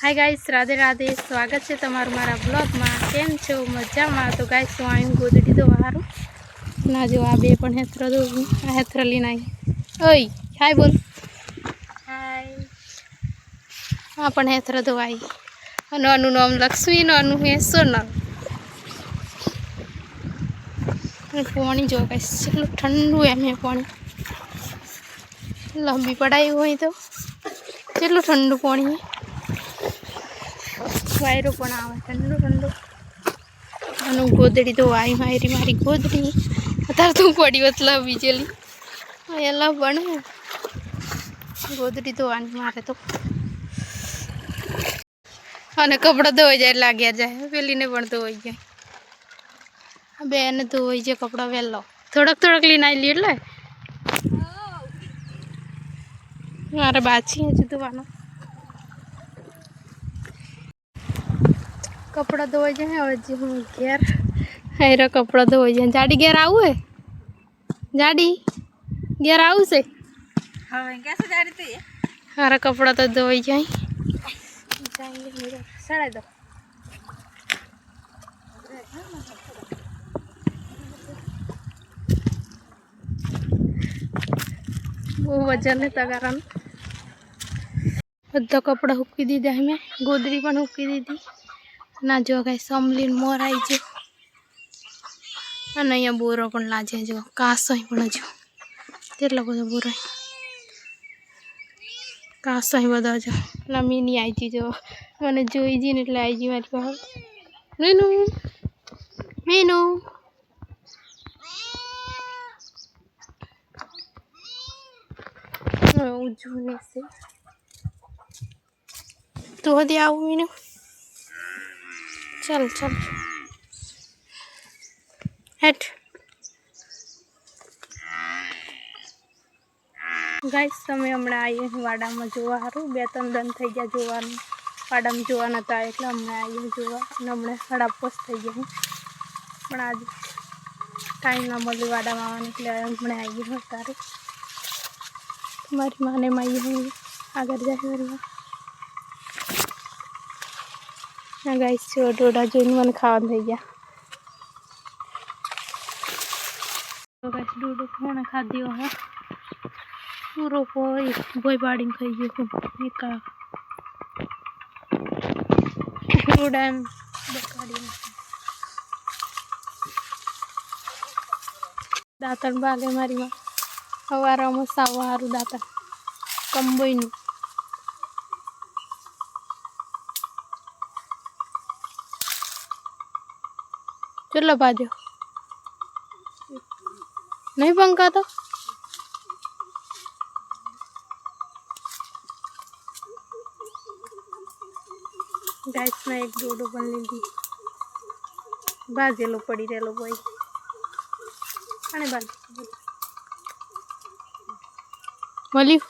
Hi guys Radhe Radhe. સ્વાગત છે તમારું મારા બ્લોગમાં કેમ છો? મજામાં? તો ગાઈસ હું આવ્યું ગોદડી દો સારું ના જો આ બે પણ હેત્ર દો. આ હેથર લઈને આવી ઓય હાય બોલ. હાય આ પણ હેથર દો આવી અને આનું નામ લક્ષ્મી નાનું હેસો હે સોનલ. પાણી જો ગાઈસ કેટલું ઠંડુ એમ હે પાણી. લંબી પડાયું હોય તો. કેટલું ઠંડુ પાણી વાયરો પણ આવે, ઠંડુ ઠંડુ. અને ગોદડી તો આવી મારી મારી ગોદડી. અત્યારે તો પડી હોત લાવી જેલી એલા પણ ગોદડી ધોવાની મારે તો. અને કપડાં ધોઈ જાય લાગ્યા જાય. પેલીને પણ ધોઈ જાય. બેને ધોઈ જાય કપડાં વહેલો થોડોક થોડોક લઈને આવી એટલે. મારે બાછી હજુ ધોવાનું. કપડાં ધોવાઈ જાય હવે જે હું ઘેર હાયરા કપડાં ધોવાઈ જાય જાડી ઘેર આવું હે જાડી ઘેર આવું છે હવે કેસે જાડી તું મારા કપડાં તો ધોવાઈ જાય જાય સડાઈ દો બહુ વજન હે તગારાનું બધા કપડાં હૂકી દીધા મેં ગોદડી પણ હૂકી દીધી ના જો કઈ સમલીન મોર આવી ગયો અને અહીંયા બોરો પણ લાજે જો. કાસો પણ હજુ. કેટલો બધો બોરો કાસો બધો જો મીની આવી જો. મને જોઈ જઈને એટલે આવી ગઈ મારી પાસે. મીનુ. મીનુ. ઊંચું છે તું હજી આવું મીનુ. ચાલ ચાલ હેટ ગાઈસ તમે હમણાં આવીએ વાડામાં જોવા સારું બે ત્રણ દન થઈ ગયા જોવાનું વાડામાં જોવા નતા એટલે હમણાં આવીએ જોવા અને હમણાં સાડા પોસ્ટ થઈ ગયા પણ આજે ટાઈમ ના મળ્યું વાડામાં આવવાનું એટલે હમણાં આવીએ તારે મારી માને માઈ હું આગળ જાય હા ગાઈસ જો ડોડા જોઈને મને ખાવાનું થઈ ગયા તો ગાઈસ ડોડો કોણે ખાધ્યો હા પૂરો કોઈ ભોય પાડીને ખાઈ ગયો એકા ડોડા એમ બકાડીને દાંતણ બાગે મારી માં સવારમાં સાવા સારું દાંતણ કંબોઈનું કેટલો ભાજ્યો નહીં પંકા તો ગાઈસમાં એક ડોડો પણ લીધી ભાજેલો પડી રહેલો ભાઈ અને બાજુ મળ્યું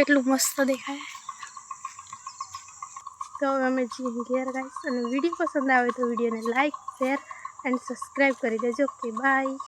કેટલું મસ્ત દેખાય. તો હવે અમે જઈએ ઘેર ગાઈશ અને વીડિયો પસંદ આવે તો વિડીયોને લાઈક શેર એન્ડ સબસ્ક્રાઈબ કરી દેજો. Okay bye